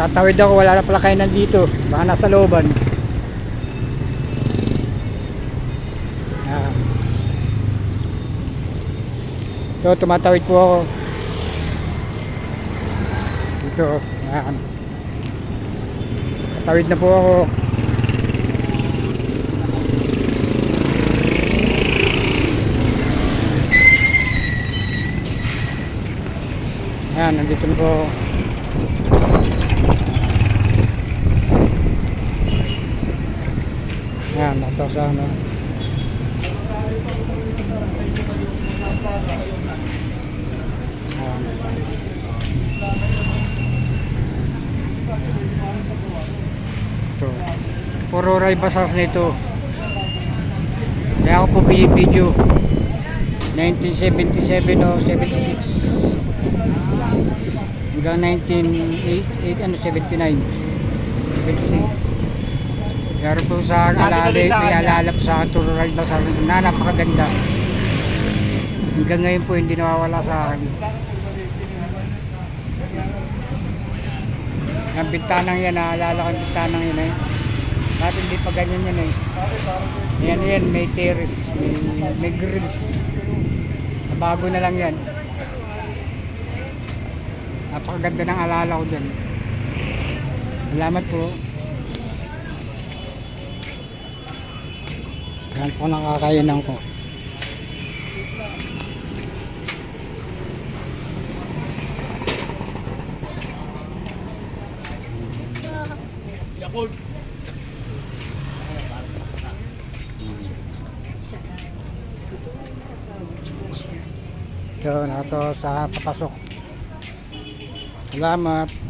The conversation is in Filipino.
Tatawid ako, wala na pala kainan dito. Baka nasa looban. Yan. Ito, tumatawid po ako. Dito, yan. Tatawid na po ako. Yan, nandito na po. Yan, nasa sa ano. Yan. Ito. Puro ray basas nito. Kaya ako po video 1977 o 76 hanggang 1980 ano 79 76 Meron po sa alala, may alala po sa Turural ba sa akin na napakaganda. Hanggang ngayon po hindi nawawala sa akin. Ang bintanang yan, naalala ko ang bintanang yan eh. Dati hindi pa ganyan yan eh. Yan yan, may terrace, may, may grills. Bago na lang yan. Napakaganda ng alala ko dyan. Salamat po. Yan po nakakainan ko. Yakult. Ito, nato sa papasok. Salamat.